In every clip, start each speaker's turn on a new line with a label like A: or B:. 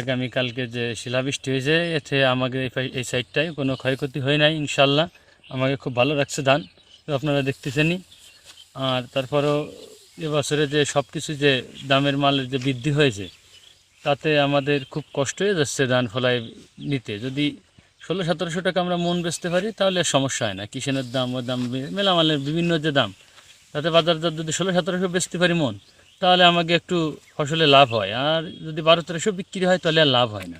A: আগামীকালকে যে শিলাবৃষ্টি হয়েছে, এতে আমাদের এই সাইডটায় কোনো ক্ষয়ক্ষতি হয় নাই ইনশাল্লাহ আমাকে খুব ভালো রাখছে ধান, তো আপনারা দেখতেছেনই। আর তারপরেও এবছরে যে সব কিছু যে দামের মালের যে বৃদ্ধি হয়েছে, তাতে আমাদের খুব কষ্ট হয়ে যাচ্ছে ধান ফলায় নিতে। যদি ষোলো, সতেরোশো টাকা আমরা মন বেচতে পারি, তাহলে সমস্যা হয় না। কিষানের দাম ও দাম, মেলামালের বিভিন্ন যে দাম, তাতে বাজার দর যদি ষোলো, সতেরোশো বেচতে পারি মন তাহলে আমাকে একটু ফসলে লাভ হয়। আর যদি বারো তেরোশো বিক্রি হয় তাহলে আর লাভ হয় না।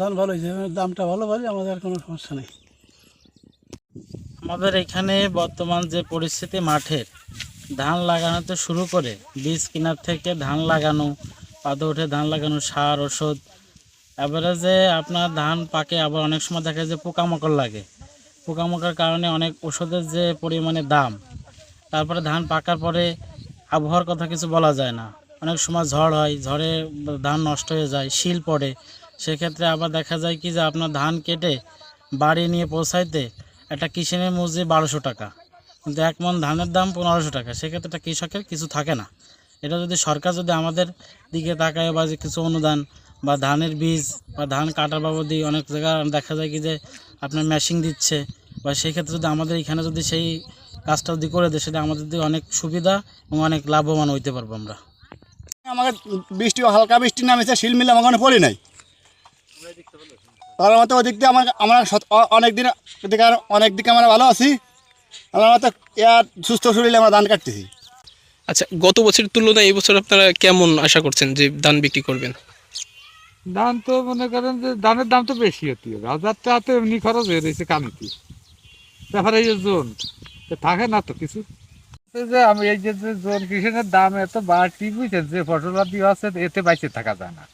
B: ধান ভালো হয়েছে দামটা ভালো বলে আমাদের আর কোনো সমস্যা নেই।
C: আমাদের এখানে বর্তমান যে পরিস্থিতি মাঠের ধান লাগানো তো শুরু করে বীজ কেনার থেকে ধান লাগানো পাতে উঠে ধান লাগানো সার ওষুধ। এবারে যে আপনার ধান পাকে আবার অনেক সময় দেখা যায় যে পোকামাকড় লাগে। পোকামাকড়ের কারণে অনেক ওষুধের যে পরিমাণে দাম তারপরে ধান পাকার পরে আবহাওয়ার কথা কিছু বলা যায় না। অনেক সময় ঝড় হয়, ঝড়ে ধান নষ্ট হয়ে যায়, শিল পড়ে। সেক্ষেত্রে আবার দেখা যায় কি যে আপনার ধান কেটে বাড়ি নিয়ে পৌঁছাইতে একটা কিষেনের মজুরি বারোশো টাকা। কিন্তু এক মন ধানের দাম পনেরোশো টাকা। সেক্ষেত্রে একটা কৃষকের কিছু থাকে না। এটা যদি সরকার যদি আমাদের দিকে তাকায় বা যে কিছু অনুদান বা ধানের বীজ বা ধান কাটার বাবদি অনেক জায়গায় দেখা যায় কি যে আপনার মেশিন দিচ্ছে। বা সেই ক্ষেত্রে যদি আমাদের এখানে যদি সেই কাজটা যদি করে দেয় সেটা আমাদের দিকে অনেক সুবিধা এবং অনেক লাভবান হইতে পারব আমরা।
D: আমাকে বৃষ্টি হালকা বৃষ্টি নামেছে শিল মিলে আমার ওখানে পড়ি নাই। তার মতো ওদিক দিয়ে আমার আমরা অনেক দিন দিকে আর- অনেক দিকে আমরা ভালো আছি। আমার মতো ইয়ার সুস্থ শরীরে আমরা ধান কাটতেছি।
E: আচ্ছা গত বছরের তুলনায় এই বছর আপনারা কেমন আশা করছেন যে ধান বিক্রি করবেন?
F: ধান তো মনে করেন যে ধানের দাম তো বেশি হতে হবে হাজার টাকা তো এমনি খরচ হয়ে রয়েছে কামিতে। তারপরে এই জোন। থাকে না তো কিছু? যে আমি এই যে জোন কৃষকের দাম এত বাড়তি বুঝছেন, যে ফসলাদি আছে, এতে বাইচে থাকা যায় না।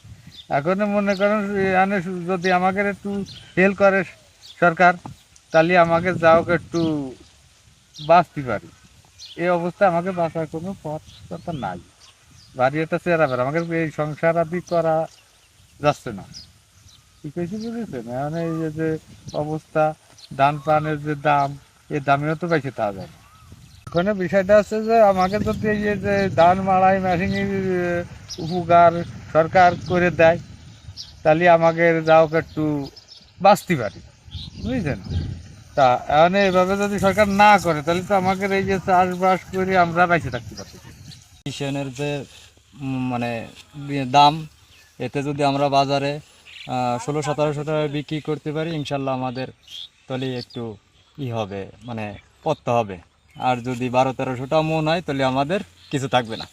F: এখন মনে করেন, এখানে যদি আমাকে একটু হেল্প করে সরকার, তাহলে আমাকে যাও একটু বাঁচতে পারি। এই অবস্থায় আমাকে বাঁচার কোনো পথ নাই। বাড়ি একটা চেহারা বেড়া আমাকে এই সংসার আদি করা যাচ্ছে না। ঠিক আছে বুঝেছেন? এখন এই যে যে অবস্থা, ধান পানের যে দাম এই দামেও তো বেশি তা না ওখানে বিষয়টা আছে যে আমাকে যদি এই যে ধান মাড়াই মেশিন উপকার সরকার করে দেয়, তাহলে আমাকে যাও একটু বাঁচতে পারি বুঝছেন তা এখন এভাবে যদি সরকার না করে, তাহলে তো আমাকে এই যে চাষবাস করে আমরা বেঁচে থাকতে পারি
G: কিষানের যে মানে দাম, এতে যদি আমরা বাজারে ষোলো সতেরোশো টাকায় বিক্রি করতে পারি, ইনশাল্লাহ আমাদের তাহলে একটু ই হবে মানে পড়তে হবে। আর যদি বারো তেরোশোটা মন হয়, তাহলে আমাদের কিছু থাকবে না।